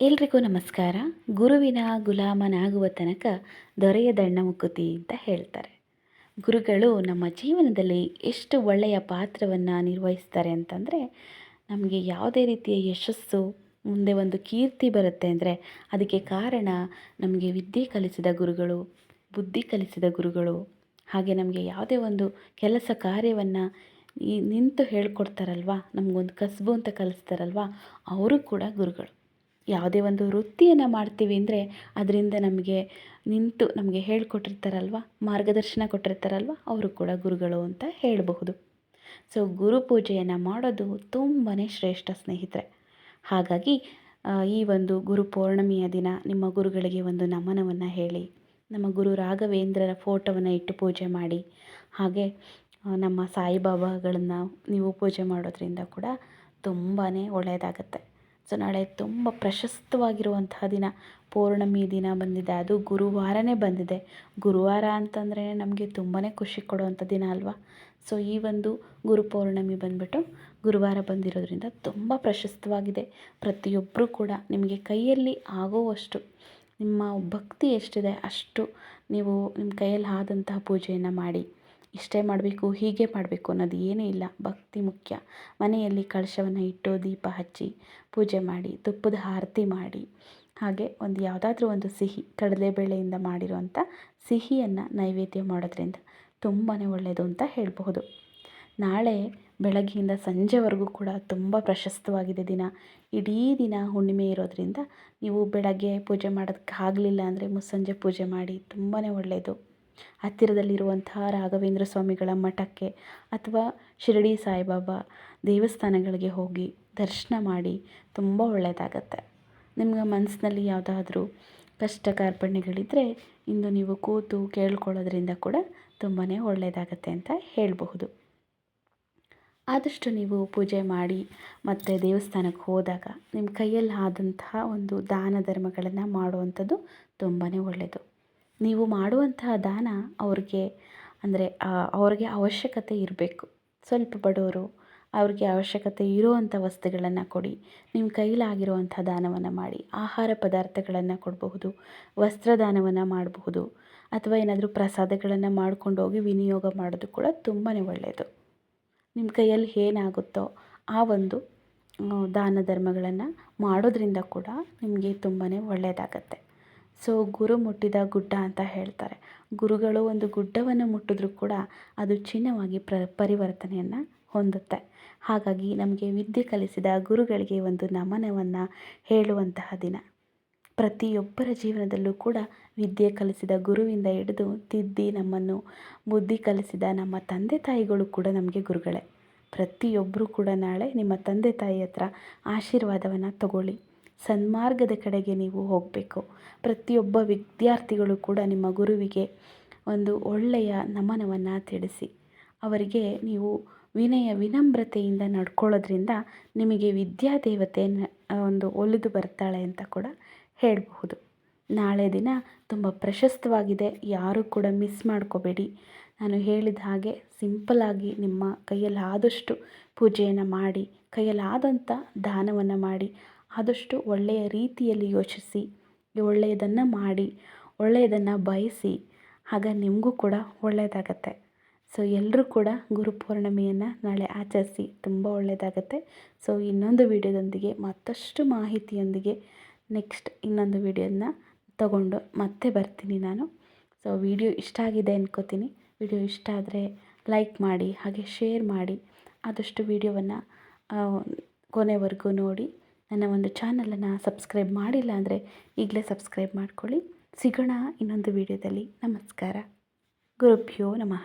ಎಲ್ರಿಗೂ ನಮಸ್ಕಾರ. ಗುರುವಿನ ಗುಲಾಮನಾಗುವ ತನಕ ದೊರೆಯದಣ್ಣ ಮುಕುತಿ ಅಂತ ಹೇಳ್ತಾರೆ. ಗುರುಗಳು ನಮ್ಮ ಜೀವನದಲ್ಲಿ ಎಷ್ಟು ಒಳ್ಳೆಯ ಪಾತ್ರವನ್ನು ನಿರ್ವಹಿಸ್ತಾರೆ ಅಂತಂದರೆ, ನಮಗೆ ಯಾವುದೇ ರೀತಿಯ ಯಶಸ್ಸು, ಮುಂದೆ ಒಂದು ಕೀರ್ತಿ ಬರುತ್ತೆ ಅಂದರೆ, ಅದಕ್ಕೆ ಕಾರಣ ನಮಗೆ ವಿದ್ಯೆ ಕಲಿಸಿದ ಗುರುಗಳು, ಬುದ್ಧಿ ಕಲಿಸಿದ ಗುರುಗಳು, ಹಾಗೆ ನಮಗೆ ಯಾವುದೇ ಒಂದು ಕೆಲಸ ಕಾರ್ಯವನ್ನು ಈ ನಿಂತು ಹೇಳ್ಕೊಡ್ತಾರಲ್ವ, ನಮಗೊಂದು ಕಸಬು ಅಂತ ಕಲಿಸ್ತಾರಲ್ವ, ಅವರು ಕೂಡ ಗುರುಗಳು. ಯಾವುದೇ ಒಂದು ವೃತ್ತಿಯನ್ನು ಮಾಡ್ತೀವಿ ಅಂದರೆ ಅದರಿಂದ ನಮಗೆ ನಿಂತು ನಮಗೆ ಹೇಳ್ಕೊಟ್ಟಿರ್ತಾರಲ್ವ, ಮಾರ್ಗದರ್ಶನ ಕೊಟ್ಟಿರ್ತಾರಲ್ವ, ಅವರು ಕೂಡ ಗುರುಗಳು ಅಂತ ಹೇಳಬಹುದು. ಸೊ ಗುರು ಪೂಜೆಯನ್ನು ಮಾಡೋದು ತುಂಬಾ ಶ್ರೇಷ್ಠ ಸ್ನೇಹಿತರೆ. ಹಾಗಾಗಿ ಈ ಒಂದು ಗುರು ಪೌರ್ಣಮಿಯ ದಿನ ನಿಮ್ಮ ಗುರುಗಳಿಗೆ ಒಂದು ನಮನವನ್ನು ಹೇಳಿ, ನಮ್ಮ ಗುರು ರಾಘವೇಂದ್ರರ ಫೋಟೋವನ್ನು ಇಟ್ಟು ಪೂಜೆ ಮಾಡಿ, ಹಾಗೆ ನಮ್ಮ ಸಾಯಿಬಾಬಾಗಳನ್ನು ನೀವು ಪೂಜೆ ಮಾಡೋದ್ರಿಂದ ಕೂಡ ತುಂಬಾ ಒಳ್ಳೆಯದಾಗತ್ತೆ. ಸೊ ನಾಳೆ ತುಂಬ ಪ್ರಶಸ್ತವಾಗಿರುವಂತಹ ದಿನ. ಪೌರ್ಣಮಿ ದಿನ ಬಂದಿದೆ. ಅದು ಗುರುವಾರನೇ ಬಂದಿದೆ. ಗುರುವಾರ ಅಂತಂದರೆ ನಮಗೆ ತುಂಬಾ ಖುಷಿ ಕೊಡುವಂಥ ದಿನ ಅಲ್ವಾ? ಸೊ ಈ ಒಂದು ಗುರು ಪೌರ್ಣಮಿ ಬಂದುಬಿಟ್ಟು ಗುರುವಾರ ಬಂದಿರೋದ್ರಿಂದ ತುಂಬ ಪ್ರಶಸ್ತವಾಗಿದೆ. ಪ್ರತಿಯೊಬ್ಬರೂ ಕೂಡ ನಿಮಗೆ ಕೈಯಲ್ಲಿ ಆಗೋವಷ್ಟು, ನಿಮ್ಮ ಭಕ್ತಿ ಎಷ್ಟಿದೆ ಅಷ್ಟು ನೀವು ನಿಮ್ಮ ಕೈಯಲ್ಲಿ ಆದಂತಹ ಪೂಜೆಯನ್ನು ಮಾಡಿ. ಇಷ್ಟೇ ಮಾಡಬೇಕು, ಹೀಗೆ ಮಾಡಬೇಕು ಅನ್ನೋದು ಏನೂ ಇಲ್ಲ. ಭಕ್ತಿ ಮುಖ್ಯ. ಮನೆಯಲ್ಲಿ ಕಳಶವನ್ನು ಇಟ್ಟು ದೀಪ ಹಚ್ಚಿ ಪೂಜೆ ಮಾಡಿ, ತುಪ್ಪದ ಆರತಿ ಮಾಡಿ, ಹಾಗೆ ಒಂದು ಯಾವುದಾದ್ರೂ ಒಂದು ಸಿಹಿ ಕಡಲೆಬೇಳೆಯಿಂದ ಮಾಡಿರುವಂಥ ಸಿಹಿಯನ್ನು ನೈವೇದ್ಯ ಮಾಡೋದ್ರಿಂದ ತುಂಬಾ ಒಳ್ಳೆಯದು ಅಂತ ಹೇಳಬಹುದು. ನಾಳೆ ಬೆಳಗ್ಗೆಯಿಂದ ಸಂಜೆವರೆಗೂ ಕೂಡ ತುಂಬ ಪ್ರಶಸ್ತವಾಗಿದೆ ದಿನ. ಇಡೀ ದಿನ ಹುಣ್ಣಿಮೆ ಇರೋದರಿಂದ ನೀವು ಬೆಳಗ್ಗೆ ಪೂಜೆ ಮಾಡೋದಕ್ಕಾಗಲಿಲ್ಲ ಅಂದರೆ ಮುಸ್ಸಂಜೆ ಪೂಜೆ ಮಾಡಿ ತುಂಬಾ ಒಳ್ಳೆಯದು ಹತ್ತಿರದಲ್ಲಿರುವಂತಹ ರಾಘವೇಂದ್ರ ಸ್ವಾಮಿಗಳ ಮಠಕ್ಕೆ ಅಥವಾ ಶಿರಡಿ ಸಾಯಿಬಾಬಾ ದೇವಸ್ಥಾನಗಳಿಗೆ ಹೋಗಿ ದರ್ಶನ ಮಾಡಿ ತುಂಬ ಒಳ್ಳೆಯದಾಗತ್ತೆ. ನಿಮ್ಗೆ ಮನಸ್ಸಿನಲ್ಲಿ ಯಾವುದಾದ್ರೂ ಕಷ್ಟ ಕಾರ್ಪಣ್ಯಗಳಿದ್ದರೆ ಇಂದು ನೀವು ಕೂತು ಕೇಳ್ಕೊಳ್ಳೋದ್ರಿಂದ ಕೂಡ ತುಂಬಾ ಒಳ್ಳೆಯದಾಗತ್ತೆ ಅಂತ ಹೇಳಬಹುದು. ಆದಷ್ಟು ನೀವು ಪೂಜೆ ಮಾಡಿ ಮತ್ತು ದೇವಸ್ಥಾನಕ್ಕೆ ಹೋದಾಗ ನಿಮ್ಮ ಕೈಯಲ್ಲಿ ಆದಂತಹ ಒಂದು ದಾನ ಧರ್ಮಗಳನ್ನು ಮಾಡುವಂಥದ್ದು ತುಂಬಾ ಒಳ್ಳೆಯದು. ನೀವು ಮಾಡುವಂತಹ ದಾನ ಅವ್ರಿಗೆ, ಅಂದರೆ ಅವ್ರಿಗೆ ಅವಶ್ಯಕತೆ ಇರಬೇಕು. ಸ್ವಲ್ಪ ಬಡವರು ಅವ್ರಿಗೆ ಅವಶ್ಯಕತೆ ಇರುವಂಥ ವಸ್ತುಗಳನ್ನು ಕೊಡಿ. ನಿಮ್ಮ ಕೈಲಾಗಿರುವಂಥ ದಾನವನ್ನು ಮಾಡಿ. ಆಹಾರ ಪದಾರ್ಥಗಳನ್ನು ಕೊಡಬಹುದು ವಸ್ತ್ರದಾನವನ್ನು ಮಾಡಬಹುದು, ಅಥವಾ ಏನಾದರೂ ಪ್ರಸಾದಗಳನ್ನು ಮಾಡ್ಕೊಂಡು ಹೋಗಿ ವಿನಿಯೋಗ ಮಾಡೋದು ಕೂಡ ತುಂಬಾ ಒಳ್ಳೆಯದು ನಿಮ್ಮ ಕೈಯಲ್ಲಿ ಏನಾಗುತ್ತೋ ಆ ಒಂದು ದಾನ ಧರ್ಮಗಳನ್ನು ಮಾಡೋದ್ರಿಂದ ಕೂಡ ನಿಮಗೆ ತುಂಬಾ ಒಳ್ಳೆಯದಾಗತ್ತೆ ಸೊ ಗುರು ಮುಟ್ಟಿದ ಗುಡ್ಡ ಅಂತ ಹೇಳ್ತಾರೆ. ಗುರುಗಳು ಒಂದು ಗುಡ್ಡವನ್ನು ಮುಟ್ಟಿದ್ರೂ ಕೂಡ ಅದು ಚಿನ್ನವಾಗಿ ಪ್ರ, ಪರಿವರ್ತನೆಯನ್ನು ಹೊಂದುತ್ತೆ. ಹಾಗಾಗಿ ನಮಗೆ ವಿದ್ಯೆ ಕಲಿಸಿದ ಗುರುಗಳಿಗೆ ಒಂದು ನಮನವನ್ನು ಹೇಳುವಂತಹ ದಿನ. ಪ್ರತಿಯೊಬ್ಬರ ಜೀವನದಲ್ಲೂ ಕೂಡ ವಿದ್ಯೆ ಕಲಿಸಿದ ಗುರುವಿಂದ ಹಿಡಿದು ತಿದ್ದಿ ನಮ್ಮನ್ನು ಬುದ್ಧಿ ಕಲಿಸಿದ ನಮ್ಮ ತಂದೆ ತಾಯಿಗಳು ಕೂಡ ನಮಗೆ ಗುರುಗಳೇ. ಪ್ರತಿಯೊಬ್ಬರೂ ಕೂಡ ನಾಳೆ ನಿಮ್ಮ ತಂದೆ ತಾಯಿ ಹತ್ರ ಆಶೀರ್ವಾದವನ್ನು ತಗೊಳ್ಳಿ. ಸನ್ಮಾರ್ಗದ ಕಡೆಗೆ ನೀವು ಹೋಗಬೇಕು. ಪ್ರತಿಯೊಬ್ಬ ವಿದ್ಯಾರ್ಥಿಗಳು ಕೂಡ ನಿಮ್ಮ ಗುರುವಿಗೆ ಒಂದು ಒಳ್ಳೆಯ ನಮನವನ್ನು ತಿಳಿಸಿ. ಅವರಿಗೆ ನೀವು ವಿನಯ ವಿನಮ್ರತೆಯಿಂದ ನಡ್ಕೊಳ್ಳೋದ್ರಿಂದ ನಿಮಗೆ ವಿದ್ಯಾದೇವತೆ ಒಂದು ಒಲಿದು ಬರ್ತಾಳೆ ಅಂತ ಕೂಡ ಹೇಳಬಹುದು. ನಾಳೆ ದಿನ ತುಂಬ ಪ್ರಶಸ್ತವಾಗಿದೆ. ಯಾರೂ ಕೂಡ ಮಿಸ್ ಮಾಡ್ಕೋಬೇಡಿ. ನಾನು ಹೇಳಿದ ಹಾಗೆ ಸಿಂಪಲಾಗಿ ನಿಮ್ಮ ಕೈಯಲ್ಲಿ ಆದಷ್ಟು ಪೂಜೆಯನ್ನು ಮಾಡಿ, ಕೈಯಲ್ಲಾದಂಥ ದಾನವನ್ನು ಮಾಡಿ ಆದಷ್ಟು ಒಳ್ಳೆಯ ರೀತಿಯಲ್ಲಿ ಯೋಚಿಸಿ, ಒಳ್ಳೆಯದನ್ನು ಮಾಡಿ, ಒಳ್ಳೆಯದನ್ನು ಬಯಸಿ, ಆಗ ನಿಮಗೂ ಕೂಡ ಒಳ್ಳೆಯದಾಗತ್ತೆ. ಸೊ ಎಲ್ಲರೂ ಕೂಡ ಗುರು ಪೌರ್ಣಮಿಯನ್ನು ನಾಳೆ ಆಚರಿಸಿ ತುಂಬ ಒಳ್ಳೆಯದಾಗತ್ತೆ. ಸೊ ಇನ್ನೊಂದು ವಿಡಿಯೋದೊಂದಿಗೆ, ಮತ್ತಷ್ಟು ಮಾಹಿತಿಯೊಂದಿಗೆ ನೆಕ್ಸ್ಟ್ ಇನ್ನೊಂದು ವಿಡಿಯೋನ ತಗೊಂಡು ಮತ್ತೆ ಬರ್ತೀನಿ ನಾನು. ಸೊ ವಿಡಿಯೋ ಇಷ್ಟ ಆಗಿದೆ ಅನ್ಕೋತೀನಿ. ವಿಡಿಯೋ ಇಷ್ಟ ಆದರೆ ಲೈಕ್ ಮಾಡಿ, ಹಾಗೆ ಶೇರ್ ಮಾಡಿ, ಆದಷ್ಟು ವಿಡಿಯೋವನ್ನು ಕೊನೆವರೆಗೂ ನೋಡಿ. ನನ್ನ ಒಂದು ಚಾನಲನ್ನು ಸಬ್ಸ್ಕ್ರೈಬ್ ಮಾಡಿಲ್ಲ ಅಂದರೆ ಈಗಲೇ ಸಬ್ಸ್ಕ್ರೈಬ್ ಮಾಡ್ಕೊಳ್ಳಿ. ಸಿಗೋಣ ಇನ್ನೊಂದು ವಿಡಿಯೋದಲ್ಲಿ. ನಮಸ್ಕಾರ. ಗುರುಭ್ಯೋ ನಮಃ.